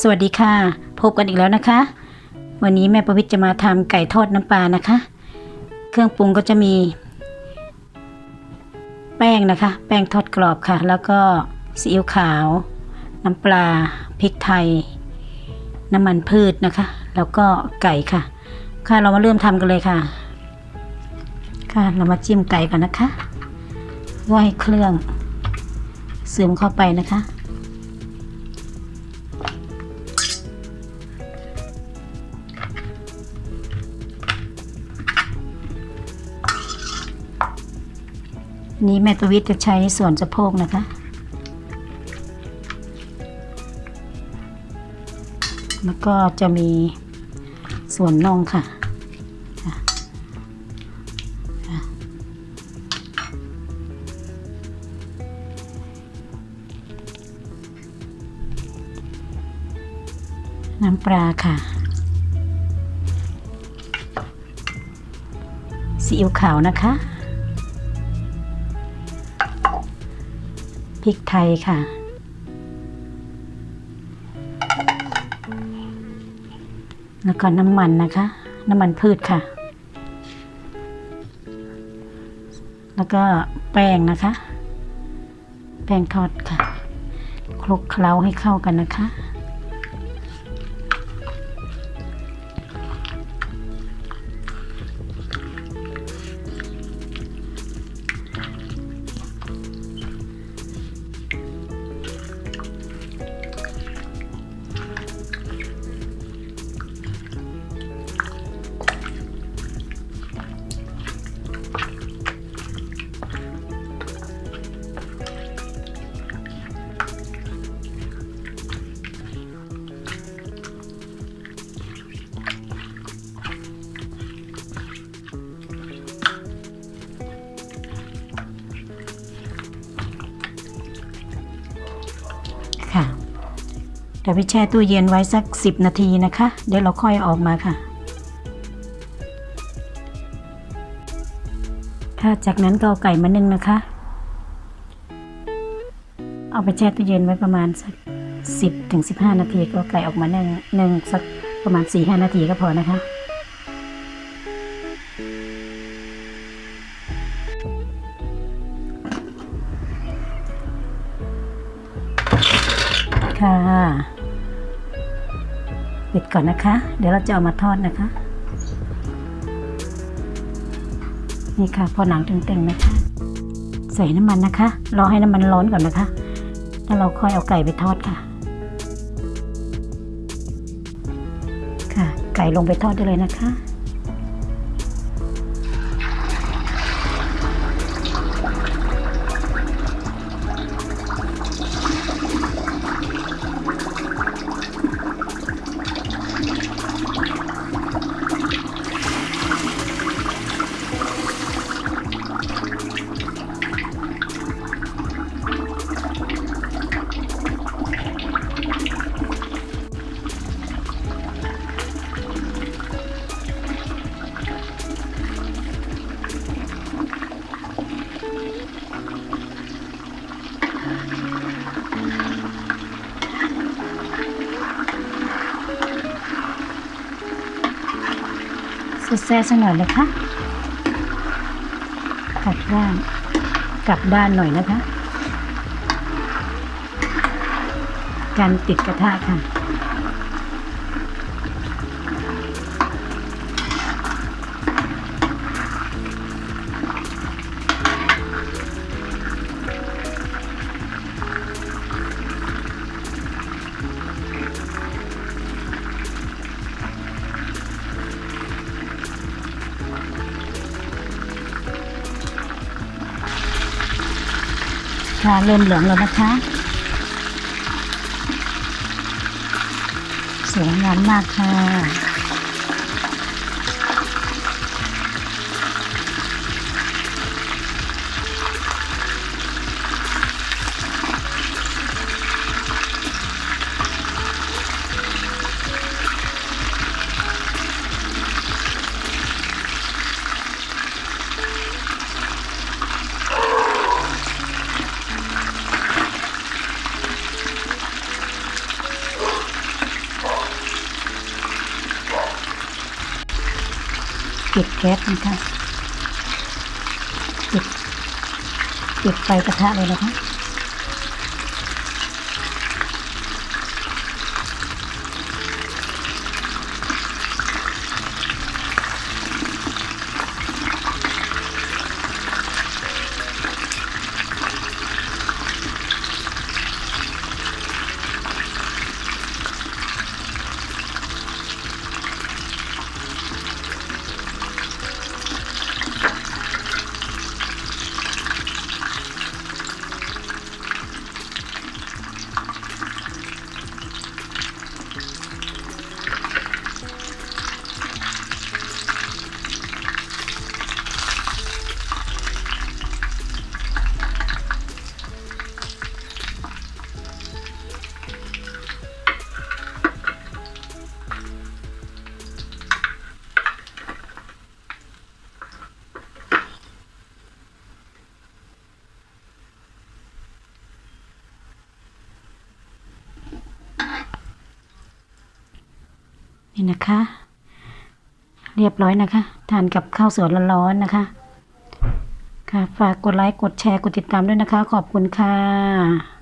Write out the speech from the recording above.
สวัสดีค่ะ พบกันอีกแล้วนะคะ วันนี้แม่ประวิทย์จะมาทำไก่ทอดน้ำปลานะคะ เครื่องปรุงก็จะมี แป้งนะคะ แป้งทอดกรอบค่ะ แล้วก็ซีอิ๊วขาว น้ำปลาพริกไทย น้ำมันพืชนะคะ แล้วก็ไก่ค่ะ ค่ะเรามาเริ่มทำกันเลยค่ะ ค่ะเรามาจิ้มไก่กันนะคะว่าให้เครื่องซึมเข้าไปนะคะ นี้แม่ประวิทย์จะใช้ส่วนสะโพกนะคะ แล้วก็จะมีส่วนน่องค่ะน้ำปลาค่ะ ซีอิ๊วขาวนะคะ พริกไทยค่ะ แล้วก็น้ำมันนะคะ น้ำมันพืชค่ะ แล้วก็แป้งนะคะ แป้งทอดค่ะ คลุกเคล้าให้เข้ากันนะคะ เดี๋ยวไปแช่ตู้เย็นไว้สัก 10 นาทีนะคะ เดี๋ยวเราค่อยออกมาค่ะ ค่ะ จากนั้นก็เอาไก่มานึ่งนะคะ เอาไปแช่ตู้เย็นไว้ประมาณสัก 10ถึง15 นาทีก็ไก่ออกมานึ่งนึ่งสักประมาณ 4-5 นาทีก็พอนะคะค่ะ ปิดก่อนนะคะ เดี๋ยวเราจะเอามาทอดนะคะ นี่ค่ะ พอหนังตึงๆนะคะ ใส่น้ำมันนะคะ รอให้น้ำมันร้อนก่อนนะคะ แล้วเราค่อยเอาไก่ไปทอดค่ะ ค่ะ ไก่ลงไปทอดได้เลยนะคะ สุดแซ่สักหน่อยนะคะกลับด้านกลับด้านหน่อยนะคะ การติดกระทะค่ะ เริ่มเหลืองแล้วนะคะ สวยงามมากค่ะ ปิดแก๊สนะคะปิดปิดไฟกระทะเลยนะคะ นี่นะคะ เรียบร้อยนะคะ ทานกับข้าวสวยร้อนๆนะคะ ค่ะ ฝากกดไลค์ กดแชร์ กดติดตามด้วยนะคะ ขอบคุณค่ะ